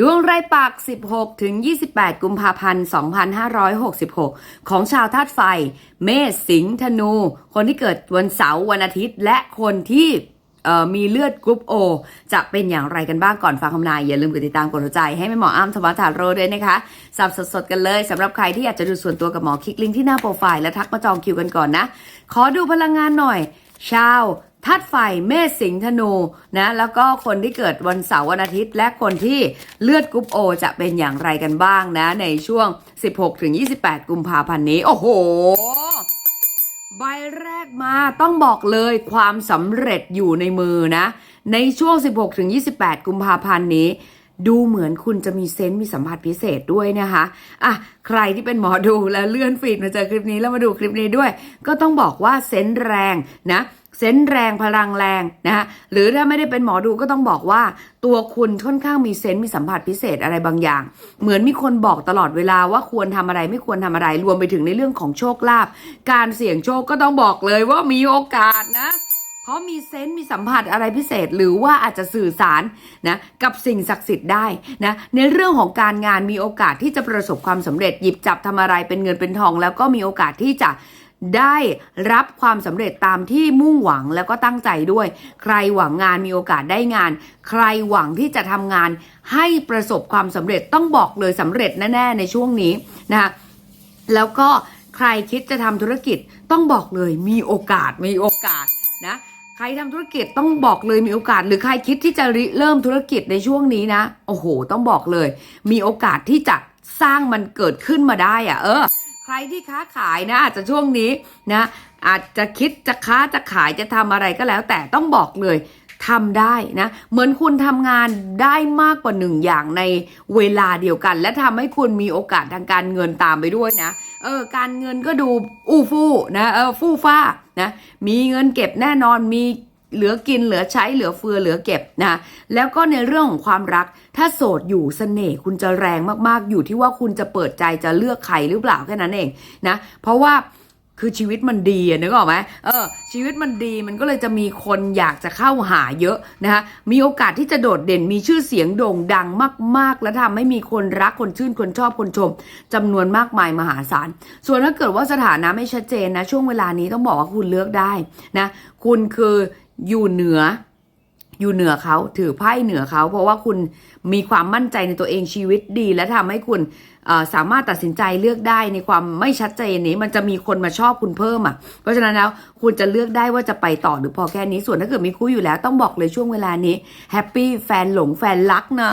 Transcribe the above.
ดวงรายปัก 16 ถึง 28 กุมภาพันธ์ 2566 ของชาวธาตุไฟ เมษ สิงห์ ธนู คนที่เกิดวันเสาร์ วันอาทิตย์ และคนที่มีเลือดกรุ๊ปโอจะเป็นอย่างไรกันบ้างก่อนฟังคำนาย อย่าลืมกดติดตามกดหัวใจให้แม่หมออ้ำธรรมทาโรด้วยนะคะสับสดๆกันเลยสำหรับใครที่อยากจะดูส่วนตัวกับหมอคลิกลิงก์ที่หน้าโปรไฟล์และทักมาจองคิวกันก่อนนะ ขอดูพลังงานหน่อย ชาว ธาตุไฟเมษสิงห์ธนูนะแล้วก็คนที่เกิดวันเสาร์วันอาทิตย์ และคนที่เลือดกรุ๊ปโอจะเป็นอย่างไรกันบ้างนะ ในช่วง 16-28 กุมภาพันธ์นี้ โอ้โห ใบแรกมาต้องบอกเลยความสำเร็จอยู่ในมือนะ ในช่วง 16-28 กุมภาพันธ์นี้ดูเหมือนคุณจะมีเซนต์มีสัมผัสพิเศษด้วยนะคะอะใครที่เป็นหมอดูแล้วเลื่อนฟีดมาเจอคลิปนี้แล้วมาดูคลิปนี้ด้วย ก็ต้องบอกว่าเซนต์แรงนะเซนส์แรงพลังแรงนะคะหรือถ้าไม่ได้เป็นหมอดูก็ต้องบอกว่า ตัวคุณค่อนข้างมีเซนส์มีสัมผัสพิเศษอะไรบางอย่าง เหมือนมีคนบอกตลอดเวลาว่าควรทำอะไรไม่ควรทำอะไรรวมไปถึงในเรื่องของโชคลาภการเสี่ยงโชคก็ต้องบอกเลยว่ามีโอกาสนะเพราะมีเซนส์มีสัมผัสอะไรพิเศษ หรือว่าอาจจะสื่อสารนะกับสิ่งศักดิ์สิทธิ์ได้นะในเรื่องของการงานมีโอกาสที่จะประสบความสำเร็จหยิบจับทำอะไรเป็นเงินเป็นทอง แล้วก็มีโอกาสที่จะ ได้รับความสำเร็จตามที่มุ่งหวังแล้วก็ตั้งใจด้วย ใครหวังงานมีโอกาสได้งาน ใครหวังที่จะทำงาน ให้ประสบความสำเร็จต้องบอกเลยสำเร็จแน่ๆในช่วงนี้นะคะแล้วก็ใครคิดจะทำธุรกิจต้องบอกเลยมีโอกาสมีโอกาสนะใครทำธุรกิจต้องบอกเลยมีโอกาส หรือใครคิดที่จะริเริ่มธุรกิจในช่วงนี้นะ โอ้โห ต้องบอกเลย มีโอกาสที่จะสร้างมันเกิดขึ้นมาได้อะเออ ใครที่ค้าขายนะอาจจะช่วงนี้นะอาจจะคิดจะค้าจะขายจะทำอะไรก็แล้ว แต่ต้องบอกเลยทำได้นะเหมือนคุณทำงานได้มากกว่าหนึ่งอย่างในเวลาเดียวกัน และทำให้คุณมีโอกาสทางการเงินตามไปด้วยนะเออการเงินก็ดูอู้ฟู่นะเออฟู่ฟ้านะมีเงินเก็บแน่นอนมี เหลือกินเหลือใช้เหลือเฟือเหลือเก็บนะแล้วก็ในเรื่องของความรัก ถ้าโสดอยู่เสน่ห์คุณจะแรงมากๆ อยู่ที่ว่าคุณจะเปิดใจจะเลือกใครหรือเปล่าแค่นั้นเองนะเพราะว่า คือชีวิตมันดีนึกออกไหมเออ ชีวิตมันดีมันก็เลยจะมีคนอยากจะเข้าหาเยอะนะคะมีโอกาสที่จะโดดเด่นมีชื่อเสียงโด่งดังมาก ๆ และทำให้มีคนรักคนชื่นคนชอบคนชมจำนวนมากมายมหาศาล ส่วนถ้าเกิดว่าสถานะไม่ชัดเจนนะช่วงเวลานี้ต้องบอกว่าคุณเลือกได้นะคุณคืออยู่เหนือ อยู่เหนือเขาถือไพ่เหนือเขา เพราะว่าคุณมีความมั่นใจในตัวเองชีวิตดี และทำให้คุณสามารถตัดสินใจเลือกได้ในความไม่ชัดเจนนี้ มันจะมีคนมาชอบคุณเพิ่มอะ เพราะฉะนั้นแล้วคุณจะเลือกได้ว่าจะไปต่อหรือพอแค่นี้ส่วนถ้าเกิดมีคู่อยู่แล้ว ต้องบอกเลยช่วงเวลานี้แฮปปี้แฟนหลงแฟนรักนะ